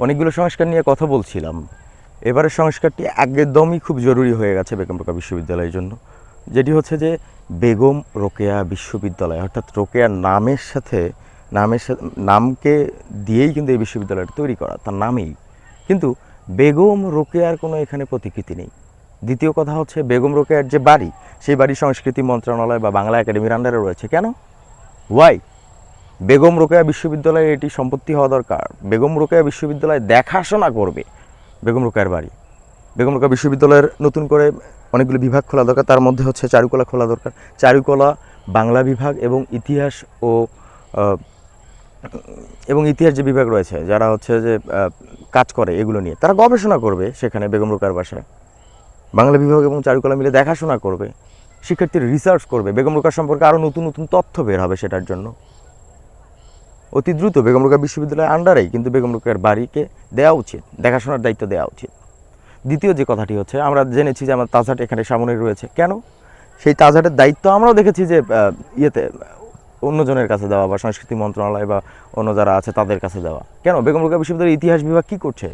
অনেকগুলো সংস্কার নিয়ে কথা বলছিলাম। এবারের সংস্কারটি একদমই খুব জরুরি হয়ে গেছে বেগম রোকেয়া বিশ্ববিদ্যালয়ের জন্য। যেটি হচ্ছে যে, বেগম রোকেয়া বিশ্ববিদ্যালয়, অর্থাৎ রোকেয়ার নামের সাথে নামের সাথে, নামকে দিয়েই কিন্তু এই বিশ্ববিদ্যালয়টা তৈরি করা, তার নামেই। কিন্তু বেগম রোকেয়ার কোনো এখানে প্রতিকৃতি নেই। দ্বিতীয় কথা হচ্ছে, বেগম রোকেয়ার যে বাড়ি, সেই বাড়ি সংস্কৃতি মন্ত্রণালয় বা বাংলা একাডেমির আন্ডারে রয়েছে। কেন? ওয়াই বেগম রোকেয়া বিশ্ববিদ্যালয়ে এটি সম্পত্তি হওয়া দরকার। বেগম রোকেয়া বিশ্ববিদ্যালয় দেখাশোনা করবে বেগম রোকেয়ার বাড়ি। বেগম রোকেয়া বিশ্ববিদ্যালয়ের নতুন করে অনেকগুলো বিভাগ খোলা দরকার, তার মধ্যে হচ্ছে চারুকলা খোলা দরকার। চারুকলা, বাংলা বিভাগ এবং ইতিহাস ও এবং ইতিহাস যে বিভাগ রয়েছে, যারা হচ্ছে যে কাজ করে এগুলো নিয়ে, তারা গবেষণা করবে সেখানে বেগম রোকেয়ার বাসায়। বাংলা বিভাগ এবং চারুকলা মিলে দেখাশোনা করবে, শিক্ষার্থীরা রিসার্চ করবে, বেগম রোকার সম্পর্কে আরও নতুন নতুন তথ্য বের হবে সেটার জন্য। অতি দ্রুত বেগম রোকেয়া বিশ্ববিদ্যালয়ের আন্ডারেই কিন্তু বেগম রোকেয়ার বাড়িকে দেওয়া উচিত, দেখাশোনার দায়িত্ব দেওয়া উচিত। দ্বিতীয় যে কথাটি হচ্ছে, আমরা জেনেছি যে আমার তাজহাট এখানে সামনে রয়েছে। কেন? সেই তাজহাটের দায়িত্ব আমরাও দেখেছি যে ইয়েতে অন্যজনের কাছে দেওয়া বা সংস্কৃতি মন্ত্রণালয় বা অন্য যারা আছে তাদের কাছে দেওয়া। কেন? বেগম রোকেয়া বিশ্ববিদ্যালয়ের ইতিহাস বিভাগ কী করছে?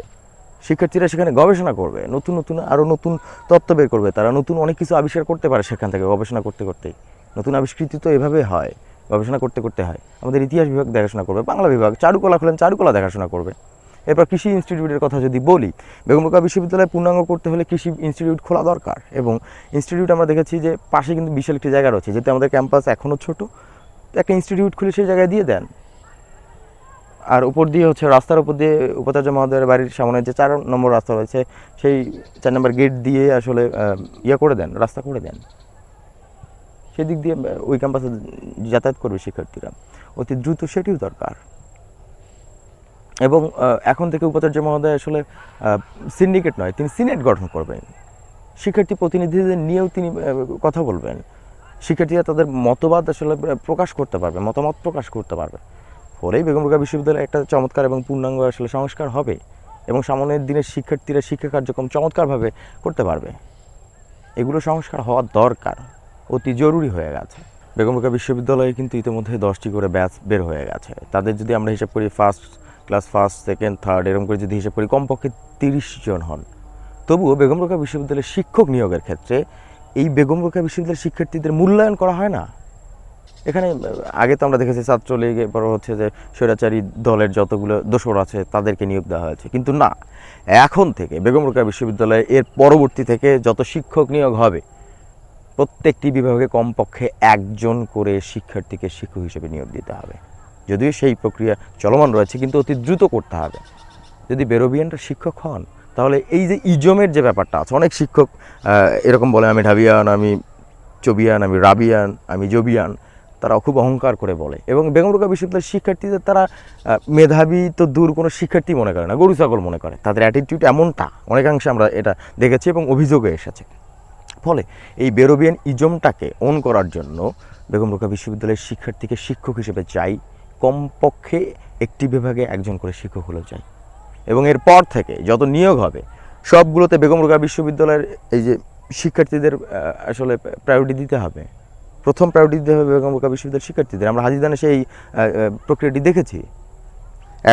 শিক্ষার্থীরা সেখানে গবেষণা করবে, নতুন নতুন আরও নতুন তত্ত্ব বের করবে, তারা নতুন অনেক কিছু আবিষ্কার করতে পারে সেখান থেকে গবেষণা করতে করতেই। নতুন আবিষ্কৃতি তো এভাবে হয়। গবেষণা করতে করতে হয়। আমাদের ইতিহাস বিভাগ দেখাশোনা করবে, বাংলা বিভাগ, চারুকলা খুলেন, চারুকলা দেখাশোনা করবে। এরপর কৃষি ইনস্টিটিউটের কথা যদি বলি বেগম বিশ্ববিদ্যালয়ে পূর্ণাঙ্গ করতে হলে কৃষি ইনস্টিটিউট খোলা দরকার এবং ইনস্টিটিউট আমরা দেখেছি যে পাশে কিন্তু বিশাল একটি জায়গা রয়েছে, যেহেতু আমাদের ক্যাম্পাস এখনও ছোট, একটা ইনস্টিটিউট খুলে সেই জায়গায় দিয়ে দেন। আর উপর দিয়ে হচ্ছে রাস্তার উপর দিয়ে উপাচার্য মহোদয়ের বাড়ির সামনে যে চার নম্বর রাস্তা রয়েছে, সেই চার নম্বর গেট দিয়ে আসলে ইয়ে করে দেন, রাস্তা করে দেন। সেদিক দিয়ে ওই ক্যাম্পাসে যাতায়াত করবে শিক্ষার্থীরা। অতি দ্রুত সেটিও দরকার। এবং এখন থেকে উপাচার্য মহোদয় আসলে সিন্ডিকেট নয়, তিনি সিনেট গঠন করবেন। শিক্ষার্থী প্রতিনিধিদের নিয়েও তিনি কথা বলবেন। শিক্ষার্থীরা তাদের মতবাদ আসলে প্রকাশ করতে পারবে, মতামত প্রকাশ করতে পারবে। ফলেই বেগম রোকেয়া বিশ্ববিদ্যালয়ে একটা চমৎকার এবং পূর্ণাঙ্গ আসলে সংস্কার হবে এবং সামনের দিনের শিক্ষার্থীরা শিক্ষা কার্যক্রম চমৎকারভাবে করতে পারবে। এগুলো সংস্কার হওয়া দরকার। অতি জরুরি হয়ে গেছে। বেগম রোকেয়া বিশ্ববিদ্যালয়ে কিন্তু ইতিমধ্যে দশটি করে ব্যাচ বের হয়ে গেছে। তাদের যদি আমরা হিসাব করি first class first second third এরকম করে যদি হিসাব করি, কমপক্ষে তিরিশ জন হন। তবুও বেগম রোকেয়া বিশ্ববিদ্যালয়ের শিক্ষক নিয়োগের ক্ষেত্রে এই বেগম রোকেয়া বিশ্ববিদ্যালয়ের শিক্ষার্থীদের মূল্যায়ন করা হয় না। এখানে, আগে তো আমরা দেখেছি ছাত্রলীগ, এরপর হচ্ছে যে স্বৈরাচারী দলের যতগুলো দোসর আছে তাদেরকে নিয়োগ দেওয়া হয়েছে। কিন্তু না, এখন থেকে বেগম রোকেয়া বিশ্ববিদ্যালয়ে এর পরবর্তী থেকে যত শিক্ষক নিয়োগ হবে প্রত্যেকটি বিভাগে কমপক্ষে একজন করে শিক্ষার্থীকে শিক্ষক হিসেবে নিয়োগ দিতে হবে। যদিও সেই প্রক্রিয়া চলমান রয়েছে, কিন্তু অতি দ্রুত করতে হবে। যদি বেরোবিয়ানরা শিক্ষক হন, তাহলে এই যে ইজমের যে ব্যাপারটা আছে, অনেক শিক্ষক এরকম বলে, আমি ঢাবিয়ান, আমি চবিয়ান, আমি রাবিয়ান, আমি জবিয়ান তারা খুব অহংকার করে বলে। এবং বেগম বিশ্ববিদ্যালয়ের শিক্ষার্থীদের, তারা মেধাবী তো দূর কোনো শিক্ষার্থী মনে করে না, গরু ছাগল মনে করে। তাদের অ্যাটিটিউড এমনটা, অনেকাংশে আমরা এটা দেখেছি এবং অভিযোগে এসেছে। ফলে এই বেরোবিয়ান ইজমটাকে অন করার জন্য বেগম রোকেয়া বিশ্ববিদ্যালয়ের শিক্ষার্থীকে শিক্ষক হিসেবে চাই। কমপক্ষে একটি বিভাগে একজন করে শিক্ষক হলেও চাই। এবং এরপর থেকে যত নিয়োগ হবে, সবগুলোতে বেগম রোকেয়া বিশ্ববিদ্যালয়ের এই যে শিক্ষার্থীদের আসলে প্রায়োরিটি দিতে হবে। প্রথম প্রায়োরিটি দিতে হবে বেগম রোকেয়া বিশ্ববিদ্যালয়ের শিক্ষার্থীদের। আমরা হাজিদানে সেই প্রক্রিয়াটি দেখেছি।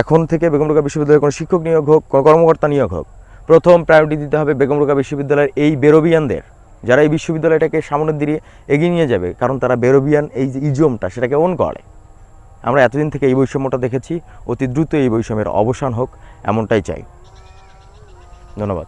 এখন থেকে বেগম রোকেয়া বিশ্ববিদ্যালয়ের কোনো শিক্ষক নিয়োগ হোক কর্মকর্তা নিয়োগ হোক, প্রথম প্রায়োরিটি দিতে হবে বেগম রোকেয়া বিশ্ববিদ্যালয়ের এই বেরোবিয়ানদের। যারা এই বিশ্ববিদ্যালয়টাকে সামনের দিকে এগিয়ে নিয়ে যাবে, কারণ তারা বেরোবিয়ান এই যে ইজমটা সেটাকে অন করে। আমরা এতদিন থেকে এই বৈষম্যটা দেখেছি, অতি দ্রুত এই বৈষম্যের অবসান হোক, এমনটাই চাই। ধন্যবাদ।